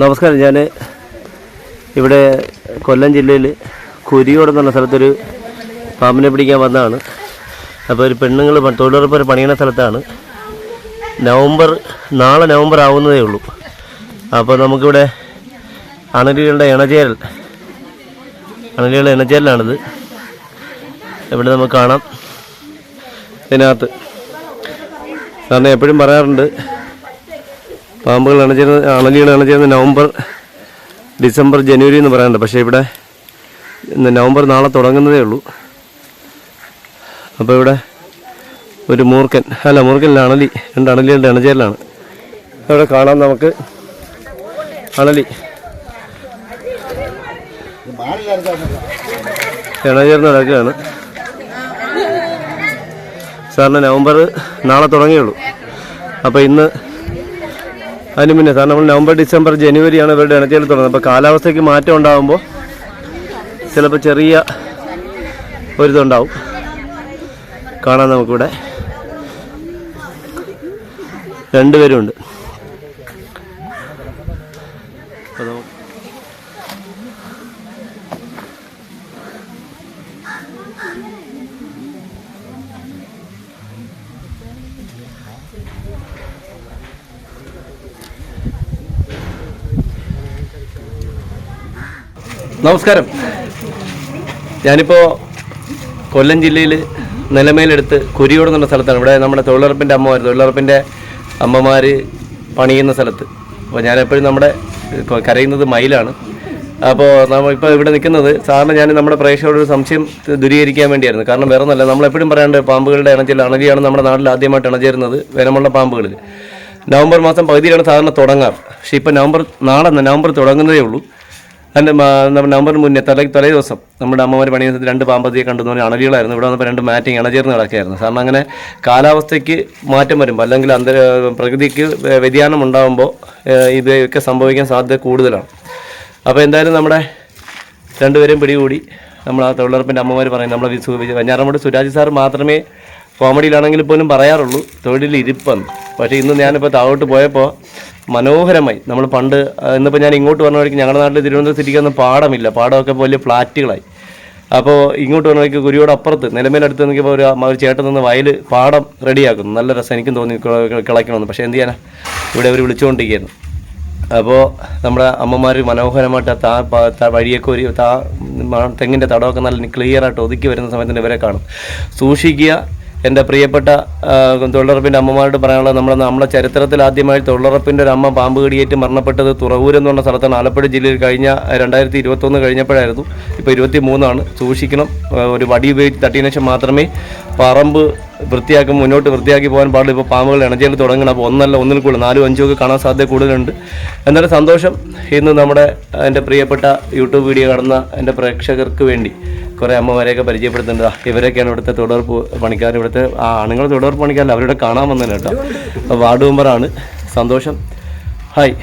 നമസ്കാരം. ഞാൻ ഇവിടെ കൊല്ലം ജില്ലയിൽ കുരിയോട് എന്ന സ്ഥലത്തൊരു പാമ്പിനെ പിടിക്കാൻ വന്നതാണ്. അപ്പോൾ ഒരു പെണ്ണുങ്ങൾ തൊഴിലുറപ്പ് ഒരു സ്ഥലത്താണ്. നവംബർ നാളെ നവംബർ ആവുന്നതേ ഉള്ളൂ. അപ്പോൾ നമുക്കിവിടെ അണലികളുടെ ഇണചേരൽ അണലികളുടെ ഇണചേരലാണിത്. ഇവിടെ നമുക്ക് കാണാം. ഇതിനകത്ത്. കാരണം എപ്പോഴും പറയാറുണ്ട് പാമ്പുകൾ അണചേരുന്ന അണലികൾ അണചേരുന്ന നവംബർ ഡിസംബർ ജനുവരി എന്ന് പറയാറുണ്ട്. പക്ഷേ ഇവിടെ നവംബർ നാളെ തുടങ്ങുന്നതേ ഉള്ളൂ. അപ്പോൾ ഇവിടെ ഒരു മൂർക്കൻ അല്ല മൂർക്കനില്ല അണലി. രണ്ട് അണലികളുടെ അണചേരലാണ്. ഇവിടെ കാണാം നമുക്ക് അണലി. ഇണചേർന്ന് നടക്കുകയാണ്. സാറിന് നവംബർ നാളെ തുടങ്ങിയുള്ളൂ. അപ്പോൾ ഇന്ന് അതിന് മുന്നേ സാർ നമ്മൾ നവംബർ ഡിസംബർ ജനുവരിയാണ് ഇവരുടെ ഇണച്ചേൽ തുടങ്ങുന്നത്. അപ്പോൾ കാലാവസ്ഥയ്ക്ക് മാറ്റം ഉണ്ടാകുമ്പോൾ ചിലപ്പോൾ ചെറിയ ഒരിതുണ്ടാവും. കാണാൻ നമുക്കിവിടെ. രണ്ടുപേരുണ്ട് Thank നമുക്ക് നമസ്കാരം. ഞാനിപ്പോൾ കൊല്ലം ജില്ലയിൽ നിലമേലെടുത്ത് കുരിയോട് എന്നുള്ള സ്ഥലത്താണ്. ഇവിടെ നമ്മുടെ തൊഴിലുറപ്പിന്റെ അമ്മമാർ തൊഴിലുറപ്പിന്റെ അമ്മമാർ പണിയുന്ന സ്ഥലത്ത്. അപ്പോൾ ഞാനെപ്പോഴും നമ്മുടെ ഇപ്പോൾ കരയുന്നത് മയിലാണ്. അപ്പോൾ നമ്മൾ ഇപ്പോൾ ഇവിടെ നിൽക്കുന്നത് സാറിന് ഞാൻ നമ്മുടെ പ്രേക്ഷകരുടെ ഒരു സംശയം ദൂരീകരിക്കാൻ വേണ്ടിയായിരുന്നു. കാരണം വേറെ ഒന്നല്ല നമ്മളെപ്പോഴും പറയാണ്ട് പാമ്പുകളുടെ ഇണച്ചിൽ അണലിയാണ് നമ്മുടെ നാട്ടിൽ ആദ്യമായിട്ട് ഇണചേരുന്നത് വനമുള്ള പാമ്പുകളിൽ. നവംബർ മാസം പകുതിയിലാണ് സാധാരണ തുടങ്ങാറ്. പക്ഷേ ഇപ്പോൾ നവംബർ നാളെ നവംബർ തുടങ്ങുന്നതേ ഉള്ളൂ. അതിന്റെ നമ്മുടെ നവംബർ മുന്നേ തലേ തലേ ദിവസം നമ്മുടെ അമ്മമാർ പണിയുന്നത് രണ്ട് പാമ്പതിയെ കണ്ടെന്ന് പറഞ്ഞാൽ അണലികളായിരുന്നു. ഇവിടെ വന്നപ്പോൾ രണ്ട് മാറ്റിങ് അണചേർന്ന് കിടക്കുകയായിരുന്നു. കാരണം അങ്ങനെ കാലാവസ്ഥയ്ക്ക് മാറ്റം വരുമ്പോൾ അല്ലെങ്കിൽ അന്തര പ്രകൃതിക്ക് വ്യതിയാനം ഉണ്ടാകുമ്പോൾ ഇതൊക്കെ സംഭവിക്കാൻ സാധ്യത കൂടുതലാണ്. അപ്പോൾ എന്തായാലും നമ്മുടെ രണ്ടുപേരും പിടികൂടി. നമ്മൾ ആ തൊഴിലുറപ്പിന്റെ അമ്മമാർ പറയും നമ്മളെ സുരാജി സുരാജ് സാർ മാത്രമേ കോമഡിയിലാണെങ്കിൽ പോലും പറയാറുള്ളൂ തൊഴിലിൽ ഇരിപ്പെന്ന് പക്ഷേ ഇന്ന് ഞാനിപ്പോൾ താഴോട്ട് പോയപ്പോൾ മനോഹരമായി നമ്മൾ പണ്ട് ഇന്നിപ്പോൾ ഞാൻ ഇങ്ങോട്ട് വന്ന വഴിക്ക് ഞങ്ങളുടെ നാട്ടിൽ തിരുവനന്തപുരം സിറ്റിക്കൊന്നും പാടമില്ല. പാടമൊക്കെ വലിയ ഫ്ലാറ്റുകളായി. അപ്പോൾ ഇങ്ങോട്ട് വന്ന വഴിക്ക് കുരിയോട് അപ്പുറത്ത് നിലമേലടുത്ത് നിൽക്കുമ്പോൾ ഒരു ഒരു ചേട്ടൻ നിന്ന് വയൽ പാടം റെഡിയാക്കുന്നു. നല്ല രസം എനിക്കും തോന്നി കിള- കിളയ്ക്കണമെന്ന്. പക്ഷേ എന്ത് ചെയ്യാനാ? ഇവിടെ അവർ വിളിച്ചുകൊണ്ടിരിക്കുന്നു അപ്പോൾ നമ്മുടെ അമ്മമാർ മനോഹരമായിട്ട് താ വഴിയൊക്കെ ഒരു താ തെങ്ങിന്റെ തടമൊക്കെ നല്ല ക്ലിയറായിട്ട് ഒതുക്കി വരുന്ന സമയത്തിന്റെ ഇവരെ കാണും. സൂക്ഷിക്കുക എന്റെ പ്രിയപ്പെട്ട തൊഴിലുറപ്പിന്റെ അമ്മമാരോട് പറയാനുള്ളത് നമ്മൾ നമ്മളെ ചരിത്രത്തിൽ ആദ്യമായി തൊഴിലുറപ്പിന്റെ ഒരു അമ്മ പാമ്പ് കടിയേറ്റ് മരണപ്പെട്ടത് തുറവൂർ എന്ന് പറഞ്ഞ സ്ഥലത്താണ്. ആലപ്പുഴ ജില്ലയിൽ കഴിഞ്ഞ രണ്ടായിരത്തി ഇരുപത്തൊന്ന് കഴിഞ്ഞപ്പോഴായിരുന്നു. ഇപ്പോൾ ഇരുപത്തി മൂന്നാണ് സൂക്ഷിക്കണം ഒരു വടി ഉപയോഗിച്ച് തട്ടിയതിനു ശേഷം മാത്രമേ പറമ്പ് വൃത്തിയാക്കി മുന്നോട്ട് വൃത്തിയാക്കി പോകാൻ പാടില്ല ഇപ്പോൾ പാമ്പുകൾ ഇണജയിൽ തുടങ്ങണം. അപ്പോൾ ഒന്നല്ല ഒന്നിൽ കൂടുതൽ നാലും അഞ്ചും ഒക്കെ കാണാൻ സാധ്യത കൂടുതലുണ്ട്. എന്നാലും സന്തോഷം ഇന്ന് നമ്മുടെ എന്റെ പ്രിയപ്പെട്ട യൂട്യൂബ് വീഡിയോ കാണുന്ന എന്റെ പ്രേക്ഷകർക്ക് വേണ്ടി. കുറേ അമ്മമാരെയൊക്കെ പരിചയപ്പെടുത്തുന്നുണ്ട്. ഇവരൊക്കെയാണ് ഇവിടുത്തെ തൊഴിലുറപ്പ് പണിക്കാർ. ഇവിടുത്തെ ആ ആണുങ്ങൾ തൊഴിലുറപ്പ് പണിക്കാരല്ല അവരിവിടെ കാണാൻ വന്നതാണ് കേട്ടോ. വാർഡ് മെമ്പറാണ് സന്തോഷം. ഹായ്